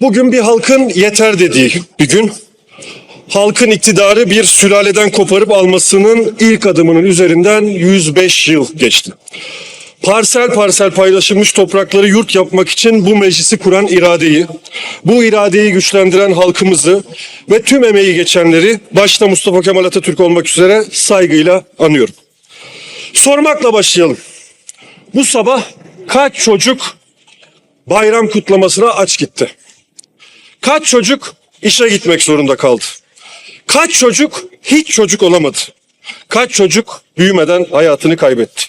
Bugün bir halkın yeter dediği bir gün. Halkın iktidarı bir sülaleden koparıp almasının ilk adımının üzerinden 105 yıl geçti. Parsel parsel paylaşılmış toprakları yurt yapmak için bu meclisi kuran iradeyi, bu iradeyi güçlendiren halkımızı ve tüm emeği geçenleri başta Mustafa Kemal Atatürk olmak üzere saygıyla anıyorum. Sormakla başlayalım. Bu sabah kaç çocuk bayram kutlamasına aç gitti? Kaç çocuk işe gitmek zorunda kaldı? Kaç çocuk hiç çocuk olamadı? Kaç çocuk büyümeden hayatını kaybetti?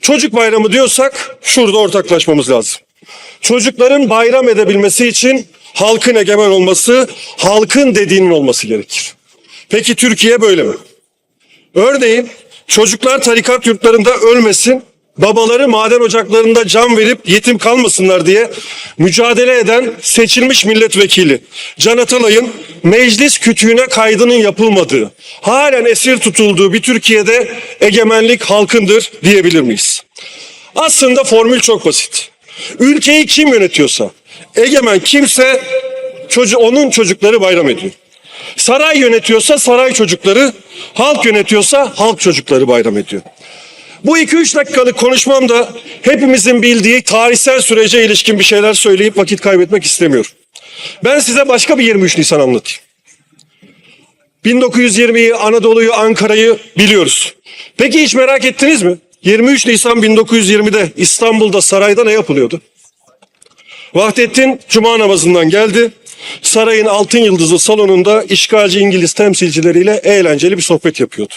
Çocuk bayramı diyorsak şurada ortaklaşmamız lazım. Çocukların bayram edebilmesi için halkın egemen olması, halkın dediğinin olması gerekir. Peki Türkiye böyle mi? Örneğin çocuklar tarikat yurtlarında ölmesin, babaları maden ocaklarında can verip yetim kalmasınlar diye mücadele eden seçilmiş milletvekili Can Atalay'ın meclis kütüğüne kaydının yapılmadığı, halen esir tutulduğu bir Türkiye'de egemenlik halkındır diyebilir miyiz? Aslında formül çok basit. Ülkeyi kim yönetiyorsa, egemen kimse çocuğu, onun çocukları bayram ediyor. Saray yönetiyorsa saray çocukları, halk yönetiyorsa halk çocukları bayram ediyor. Bu 2-3 dakikalık konuşmamda hepimizin bildiği tarihsel sürece ilişkin bir şeyler söyleyip vakit kaybetmek istemiyorum. Ben size başka bir 23 Nisan anlatayım. 1920'yi, Anadolu'yu, Ankara'yı biliyoruz. Peki hiç merak ettiniz mi? 23 Nisan 1920'de İstanbul'da sarayda ne yapılıyordu? Vahdettin cuma namazından geldi. Sarayın altın yıldızlı salonunda işgalci İngiliz temsilcileriyle eğlenceli bir sohbet yapıyordu.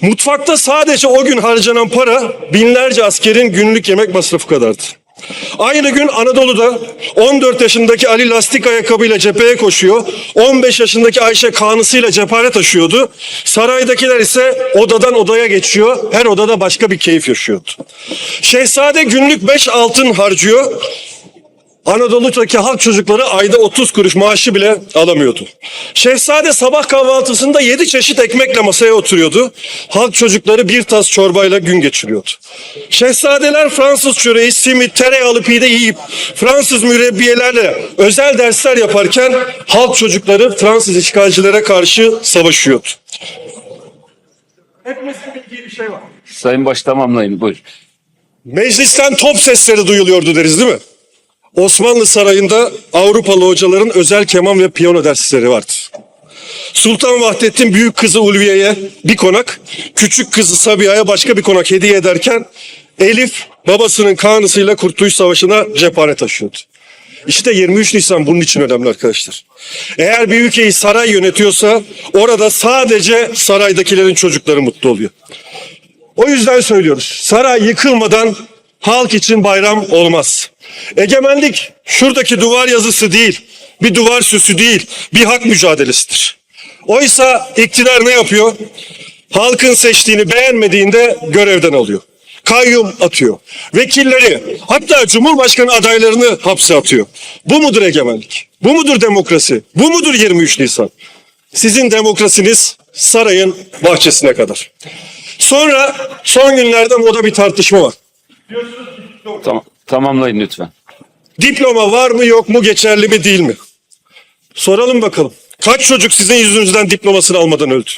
Mutfakta sadece o gün harcanan para binlerce askerin günlük yemek masrafı kadardı. Aynı gün Anadolu'da 14 yaşındaki Ali lastik ayakkabıyla cepheye koşuyor. 15 yaşındaki Ayşe kanısıyla cephane taşıyordu. Saraydakiler ise odadan odaya geçiyor. Her odada başka bir keyif yaşıyordu. Şehzade günlük 5 altın harcıyor. Anadolu'daki halk çocukları ayda 30 kuruş maaşı bile alamıyordu. Şehzade sabah kahvaltısında 7 çeşit ekmekle masaya oturuyordu. Halk çocukları bir tas çorbayla gün geçiriyordu. Şehzadeler Fransız çöreği, simit, tereyağlı pide yiyip Fransız mürebbiyelerle özel dersler yaparken halk çocukları Fransız işgalcilere karşı savaşıyordu. Hepimizin bildiği bir şey var. Sayın Baş tamamlayın buyur. Meclisten top sesleri duyuluyordu deriz değil mi? Osmanlı Sarayı'nda Avrupalı hocaların özel keman ve piyano dersleri vardı. Sultan Vahdettin büyük kızı Ulviye'ye bir konak, küçük kızı Sabiha'ya başka bir konak hediye ederken Elif babasının kanısıyla Kurtuluş Savaşı'na cephane taşıyordu. İşte 23 Nisan bunun için önemli arkadaşlar. Eğer bir ülkeyi saray yönetiyorsa orada sadece saraydakilerin çocukları mutlu oluyor. O yüzden söylüyoruz. Saray yıkılmadan halk için bayram olmaz. Egemenlik şuradaki duvar yazısı değil, bir duvar süsü değil, bir hak mücadelesidir. Oysa iktidar ne yapıyor? Halkın seçtiğini beğenmediğinde görevden alıyor. Kayyum atıyor. Vekilleri hatta Cumhurbaşkanı adaylarını hapse atıyor. Bu mudur egemenlik? Bu mudur demokrasi? Bu mudur 23 Nisan? Sizin demokrasiniz sarayın bahçesine kadar. Sonra son günlerde moda bir tartışma var. Tamam, tamamlayın lütfen. Diploma var mı yok mu geçerli mi değil mi? Soralım bakalım. Kaç çocuk sizin yüzünüzden diplomasını almadan öldü?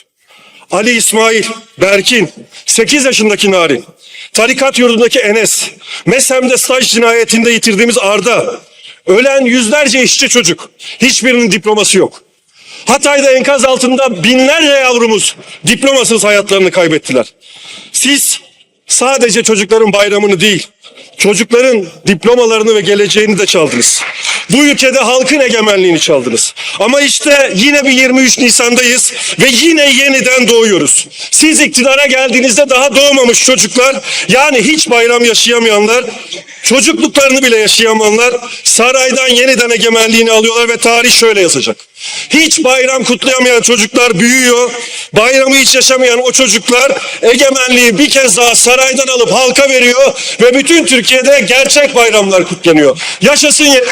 Ali İsmail, Berkin, 8 yaşındaki Narin, tarikat yurdundaki Enes, Mesem'de staj cinayetinde yitirdiğimiz Arda, ölen yüzlerce işçi çocuk, hiçbirinin diploması yok. Hatay'da enkaz altında binlerce yavrumuz diplomasız hayatlarını kaybettiler. Siz sadece çocukların bayramını değil, çocukların diplomalarını ve geleceğini de çaldınız. Bu ülkede halkın egemenliğini çaldınız. Ama işte yine bir 23 Nisan'dayız ve yine yeniden doğuyoruz. Siz iktidara geldiğinizde daha doğmamış çocuklar, yani hiç bayram yaşayamayanlar, çocukluklarını bile yaşayamayanlar saraydan yeniden egemenliğini alıyorlar ve tarih şöyle yazacak. Hiç bayram kutlayamayan çocuklar büyüyor. Bayramı hiç yaşamayan o çocuklar egemenliği bir kez daha saraydan alıp halka veriyor ve bütün Türkiye'de gerçek bayramlar kutlanıyor. Yaşasın ye-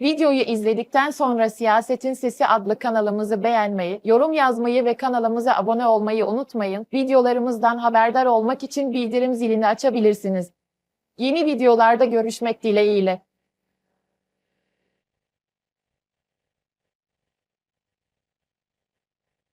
Videoyu izledikten sonra Siyasetin Sesi adlı kanalımızı beğenmeyi, yorum yazmayı ve kanalımıza abone olmayı unutmayın. Videolarımızdan haberdar olmak için bildirim zilini açabilirsiniz. Yeni videolarda görüşmek dileğiyle.